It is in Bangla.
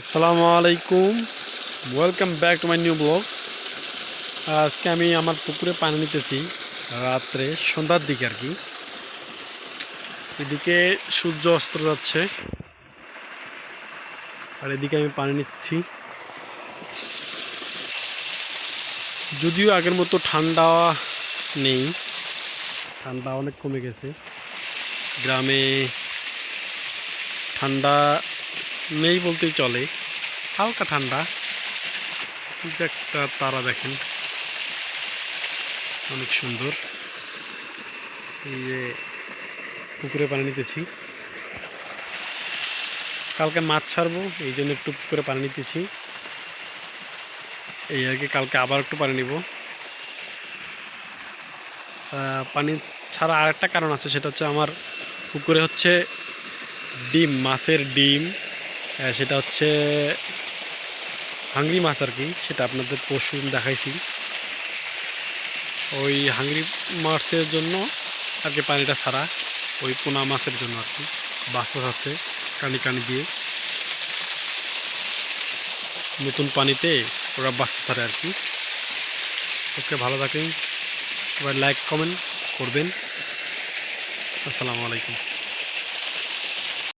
আসসালামু আলাইকুম। Welcome back to my new blog আজকে আমি আমার পুকুরে পানি নিতেছি রাত্রে, সন্ধ্যার দিকে আর কি। এদিকে সূর্য অস্ত যাচ্ছে। আর এদিকে আমি পানি নিচ্ছি। যদিও আগের মতো ঠান্ডা নেই। ঠান্ডা অনেক কমে গেছে। গ্রামে ঠান্ডা নেই বলতেই চলে। হালকা ঠান্ডা। একটা তারা দেখেন। অনেক সুন্দর। এই যে পুকুরে পানি নিতেছি। কালকে মাছ ছাড়বো, এই জন্য একটু পুকুরে পানি নিতেছি। এই আর কি, কালকে আবার একটু পানি নিব। পানি ছাড়া আরেকটা কারণ আছে, সেটা হচ্ছে আমার পুকুরে হচ্ছে ডিম, মাছের ডিম। সেটা হচ্ছে হাংরি মাছ আর কি, সেটা আপনাদের পশু দেখাইছি। ওই হাংরি মাছের জন্য আর কি পানিটা ছাড়া ওই পোনা মাছের জন্য আর কি বাচ্চা আছে কানি কানি দিয়ে। নতুন পানিতে ওরা বাচ্চা ছাড়ে আর কি। ওকে ভালো থাকেন সবাই লাইক কমেন্ট করবেন। আসসালামু আলাইকুম।